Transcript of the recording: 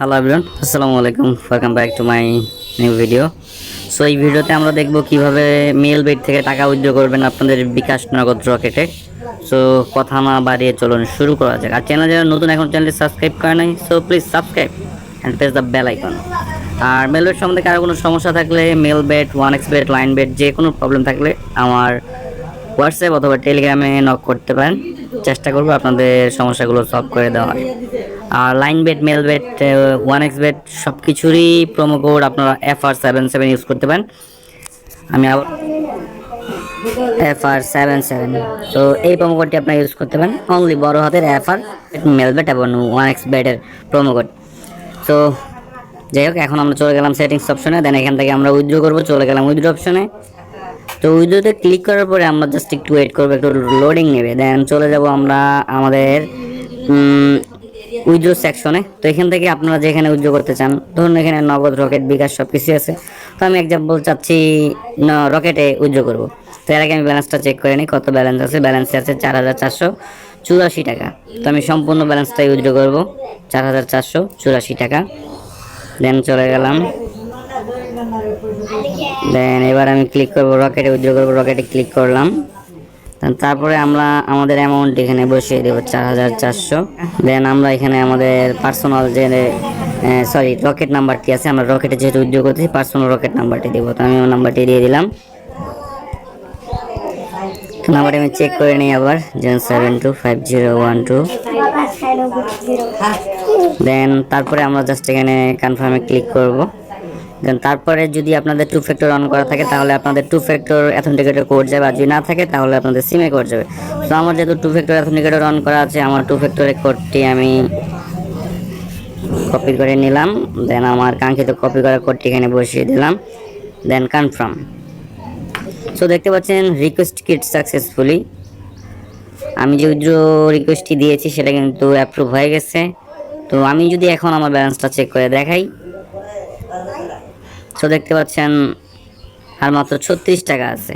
Hello everyone আসসালামু আলাইকুম welcome back to my new video so এই ভিডিওতে আমরা দেখব কীভাবে মেল বেড থেকে টাকা উইথড্র করবেন আপনাদের বিকাশ নগদ রকেটে। সো কথা না বাড়িয়ে চলুন, শুরু করা যাক। আর চ্যানেল যারা নতুন, এখন চ্যানেলটি সাবস্ক্রাইব করে নাই so please subscribe and press the bell icon R Melbet সম্বন্ধে কারও কোনো সমস্যা থাকলে Melbet one x bet Linebet যে কোনো প্রবলেম থাকলে আমার হোয়াটসঅ্যাপ অথবা টেলিগ্রামে নক করতে পারেন। চেষ্টা করব আপনাদের সমস্যাগুলো সলভ করে দেওয়ার। আর Linebet, Melbet one x bet সব কিছুরই প্রোমো কোড আপনারা F R seven seven use করতে পারেন। আমি আবার এফ আর সেভেন সেভেন তো এই প্রোমো কোডটি আপনারা ইউজ করতে পারেন। অনলি বড় হাতের এফ আর মেল বেড এবং ওয়ান এক্স বেডের প্রোমো কোড তো যাই হোক, এখন আমরা চলে গেলাম সেটিংস অপশনে দেন এখান থেকে আমরা উইথড্র করব। চলে গেলাম উইথড্র অপশনে তো উইডোতে ক্লিক করার পরে আমরা জাস্ট একটু ওয়েট করব, একটু লোডিং নেবে। দেন চলে যাব আমরা আমাদের উইড্রো সেকশনে। তো এখান থেকে আপনারা যেখানে উইড্রো করতে চান, ধরুন এখানে নগদ, রকেট, বিকাশ সব কিছু আছে। তো আমি এক্সাম্পল চাচ্ছি রকেটে উইড্রো করব। তো এর আগে আমি ব্যালেন্সটা চেক করে নিই কত ব্যালেন্স আছে। ব্যালেন্স আছে চার হাজার চারশো চুরাশি টাকা। তো আমি সম্পূর্ণ ব্যালেন্সটাই উইড্রো করব, চার হাজার চারশো চুরাশি টাকা। দেন চলে গেলাম। দেন এবার আমি ক্লিক করব, রকেটে উইথড্র করব, রকেটে ক্লিক করলাম। তারপরে আমরা আমাদের অ্যামাউন্ট এখানে বসিয়ে দেবো চার হাজার চারশো। দেন আমরা এখানে আমাদের পার্সোনাল যে সরি রকেট নাম্বারটি আছে, আমরা রকেটে যেহেতু উদ্যোগ করতেছি পার্সোনাল রকেট নাম্বারটি দেবো। তো আমি নাম্বারটি দিয়ে দিলাম। নাম্বারটি আমি চেক করে নিই আবার, যেন seven two five zero one two then তারপরে আমরা জাস্ট এখানে কনফার্মে ক্লিক করব। দেন তারপরে যদি আপনাদের টু ফ্যাক্টর অন করা থাকে, তাহলে আপনাদের টু ফ্যাক্টর অ্যাথেন্টিকেটর কোড যাবে, আর যদি না থাকে, তাহলে আপনাদের সিমে কোড যাবে। তো আমার যেহেতু টু ফ্যাক্টর অ্যাথেন্টিকেটর অন করা আছে, আমার টু ফ্যাক্টরের কোডটি আমি কপি করে নিলাম। দেন আমার কাঙ্ক্ষিত কপি করা কোডটি এখানে বসিয়ে দিলাম। দেন কনফার্ম সো দেখতে পাচ্ছেন রিকোয়েস্ট কিট সাকসেসফুলি আমি যে উইথড্র রিকোয়েস্টটি দিয়েছি, সেটা কিন্তু অ্যাপ্রুভ হয়ে গেছে। তো আমি যদি এখন আমার ব্যালেন্সটা চেক করে দেখাই তো দেখতে পাচ্ছেন আর মাত্র ছত্রিশ টাকা আছে।